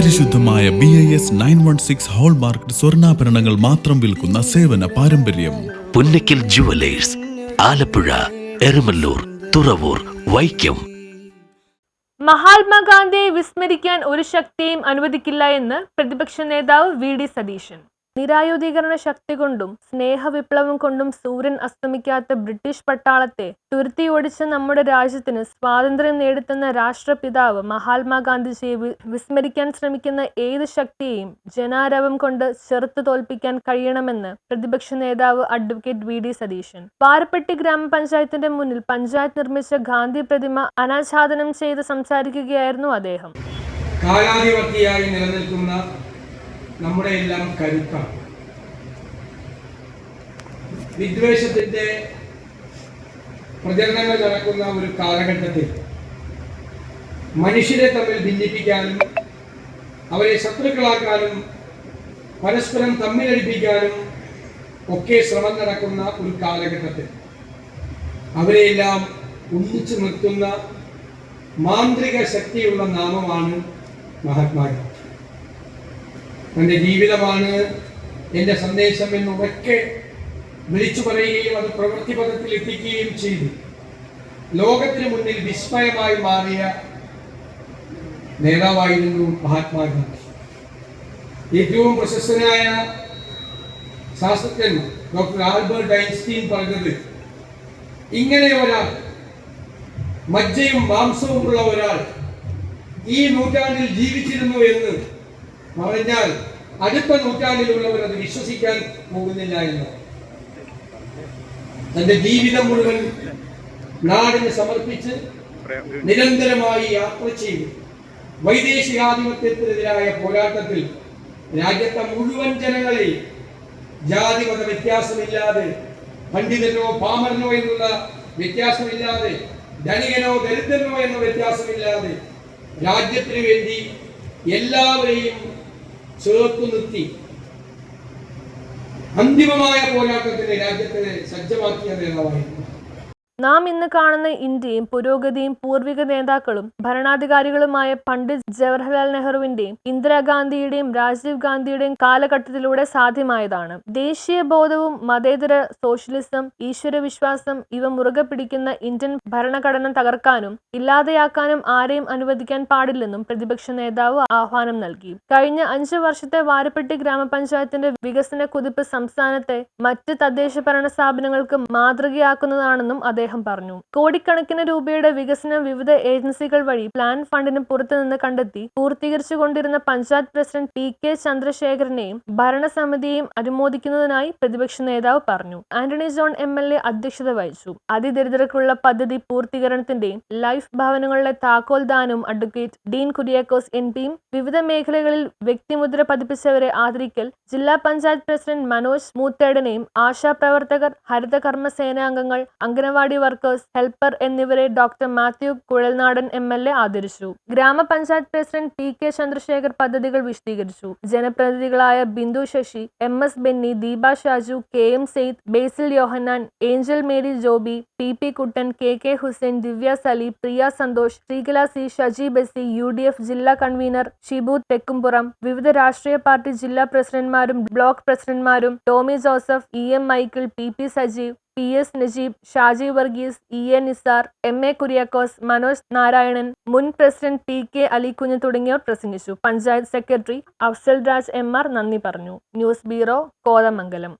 പരിശുദ്ധമായ B I S nine one six hallmark സ്വർണാഭരണങ്ങൾ മാത്രം വിൽക്കുന്ന സേവന പാരമ്പര്യം. പുന്നക്കിൽ ജുവലേഴ്സ് ആലപ്പുഴ എരുമല്ലൂർ തുറവൂർ വൈക്കം. മഹാത്മാഗാന്ധിയെ വിസ്മരിക്കാൻ ഒരു ശക്തിയും അനുവദിക്കില്ല എന്ന് പ്രതിപക്ഷ നേതാവ് വി ഡി സതീശൻ. നിരായുധീകരണ ശക്തി കൊണ്ടും സ്നേഹവിപ്ലവം കൊണ്ടും സൂര്യൻ അസ്തമിക്കാത്ത ബ്രിട്ടീഷ് പട്ടാളത്തെ തുരുത്തിയോടിച്ച നമ്മുടെ രാജ്യത്തിന് സ്വാതന്ത്ര്യം നേടിത്തന്ന രാഷ്ട്രപിതാവ് മഹാത്മാഗാന്ധിജിയെ വിസ്മരിക്കാൻ ശ്രമിക്കുന്ന ഏത് ശക്തിയെയും ജനാരവം കൊണ്ട് ചെറുത്തു തോൽപ്പിക്കാൻ കഴിയണമെന്ന് പ്രതിപക്ഷ നേതാവ് advocate V. D. Satheesan. Parappetty ഗ്രാമപഞ്ചായത്തിന്റെ മുന്നിൽ പഞ്ചായത്ത് നിർമ്മിച്ച ഗാന്ധി പ്രതിമ അനാച്ഛാദനം ചെയ്ത് സംസാരിക്കുകയായിരുന്നു അദ്ദേഹം. നമ്മുടെ എല്ലാം കരുത്താണ് വിദ്വേഷത്തിന്റെ പ്രചരണങ്ങൾ നടക്കുന്ന ഒരു കാലഘട്ടത്തിൽ മനുഷ്യരെ തമ്മിൽ ഭിന്നിപ്പിക്കാനും അവരെ ശത്രുക്കളാക്കാനും പരസ്പരം തമ്മിലടിപ്പിക്കാനും ഒക്കെ ശ്രമം നടക്കുന്ന ഒരു കാലഘട്ടത്തിൽ അവരെയെല്ലാം ഒന്നിച്ചു നിർത്തുന്ന മാന്ത്രിക ശക്തിയുള്ള നാമമാണ് മഹാത്മാഗാന്ധി. തന്റെ ജീവിതമാണ് എന്റെ സന്ദേശം എന്ന് ഉറക്കെ വിളിച്ചു പറയുകയും അത് പ്രവൃത്തി പദത്തിൽ എത്തിക്കുകയും ചെയ്തു. ലോകത്തിന് മുന്നിൽ വിസ്മയമായി മാറിയ നേതാവായിരുന്നു മഹാത്മാഗാന്ധി ഏറ്റവും പ്രശസ്തനായ ശാസ്ത്രജ്ഞൻ ഡോക്ടർ ആൽബർട്ട് ഐൻസ്റ്റീൻ പറഞ്ഞത് ഇങ്ങനെ ഒരാൾ മജ്ജയും മാംസവുമുള്ള ഒരാൾ ഈ നൂറ്റാണ്ടിൽ ജീവിച്ചിരുന്നു എന്ന് പറഞ്ഞാൽ അടുത്ത നൂറ്റാണ്ടിലുള്ളവർ അത് വിശ്വസിക്കാൻ പോകുന്നില്ല എന്ന്. തന്റെ ജീവിതം മുഴുവൻ നാടിന് സമർപ്പിച്ച് നിരന്തരമായി യാത്ര ചെയ്ത്. വൈദേശികാധിപത്യത്തിനെതിരായ പോരാട്ടത്തിൽ രാജ്യത്തെ മുഴുവൻ ജനങ്ങളെ ജാതി മത വ്യത്യാസമില്ലാതെ പണ്ഡിതനോ പാമരനോ എന്നുള്ള വ്യത്യാസമില്ലാതെ ധനികനോ ദരിദ്രനോ എന്ന വ്യത്യാസമില്ലാതെ രാജ്യത്തിനു വേണ്ടി എല്ലാവരെയും ചേർത്തു നിർത്തി. അന്തിമമായ പോരാട്ടത്തിന് രാജ്യത്തെ സജ്ജമാക്കിയ നേതാവായിരുന്നു നാം ഇന്ന് കാണുന്ന ഇന്ത്യയും പുരോഗതിയും പൂർവിക നേതാക്കളും ഭരണാധികാരികളുമായ പണ്ഡിറ്റ് ജവഹർലാൽ നെഹ്റുവിന്റെയും ഇന്ദിരാഗാന്ധിയുടെയും രാജീവ് ഗാന്ധിയുടെയും കാലഘട്ടത്തിലൂടെ സാധ്യമായതാണ്. ദേശീയ ബോധവും മതേതര സോഷ്യലിസം ഈശ്വരവിശ്വാസം ഇവ മുറുകെ പിടിക്കുന്ന ഇന്ത്യൻ ഭരണഘടന തകർക്കാനും ഇല്ലാതെയാക്കാനും ആരെയും അനുവദിക്കാൻ പാടില്ലെന്നും പ്രതിപക്ഷ നേതാവ് ആഹ്വാനം നൽകി. കഴിഞ്ഞ അഞ്ചു വർഷത്തെ വാരപ്പെട്ടി ഗ്രാമപഞ്ചായത്തിന്റെ വികസന കുതിപ്പ് സംസ്ഥാനത്തെ മറ്റ് തദ്ദേശ ഭരണ സ്ഥാപനങ്ങൾക്ക് മാതൃകയാക്കുന്നതാണെന്നും അദ്ദേഹം പറഞ്ഞു. കോടിക്കണക്കിന് രൂപയുടെ വികസനം വിവിധ ഏജൻസികൾ വഴി പ്ലാൻ ഫണ്ടിന് പുറത്തുനിന്ന് കണ്ടെത്തി പൂർത്തീകരിച്ചുകൊണ്ടിരുന്ന പഞ്ചായത്ത് പ്രസിഡന്റ് ടി കെ ചന്ദ്രശേഖരനെയും ഭരണസമിതിയെയും അനുമോദിക്കുന്നതിനായി പ്രതിപക്ഷ നേതാവ് പറഞ്ഞു. Antony John M L A അധ്യക്ഷത വഹിച്ചു. അതിദരിദ്രർക്കുള്ള പദ്ധതി പൂർത്തീകരണത്തിന്റെയും ലൈഫ് ഭവനങ്ങളുടെ താക്കോൽ ദാനവും അഡ്വക്കേറ്റ് ഡീൻ കുര്യാക്കോസ് എം പിയും വിവിധ മേഖലകളിൽ വ്യക്തിമുദ്ര പതിപ്പിച്ചവരെ ആദരിക്കൽ ജില്ലാ പഞ്ചായത്ത് പ്രസിഡന്റ് മനോജ് മൂത്തേടനെയും ആശാ പ്രവർത്തകർ ഹരിതകർമ്മ സേനാംഗങ്ങൾ അംഗനവാടി വർക്കേഴ്സ് ഹെൽപ്പർ എന്നിവരെ doctor Mathew Kuzhalnadan M L A ആദരിച്ചു. ഗ്രാമപഞ്ചായത്ത് പ്രസിഡന്റ് പി കെ ചന്ദ്രശേഖർ പദ്ധതികൾ വിശദീകരിച്ചു. ജനപ്രതിനിധികളായ Bindu Sasi M S Benny Deepa Shaju K M Sayed Basil Yohannan Angel Mary Joby P P Kuttan K K Hussain Divya Sali Priya Santhosh Sreekala C Shaji Basi U D F ജില്ലാ convener Shibu Thekkumpuram വിവിധ രാഷ്ട്രീയ party ജില്ലാ പ്രസിഡന്റ്മാരും block പ്രസിഡന്റ്മാരും Tomy Joseph E M Michael P P Sajeev P S Najeeb Shaji Varghese E A Nisar M A Kuriakose Manoj Narayanan മുൻ president T K Alikunju തുടങ്ങിയവർ പ്രസംഗിച്ചു. Panchayat secretary Afsal Raj M R നന്ദി പറഞ്ഞു. News bureau Kothamangalam.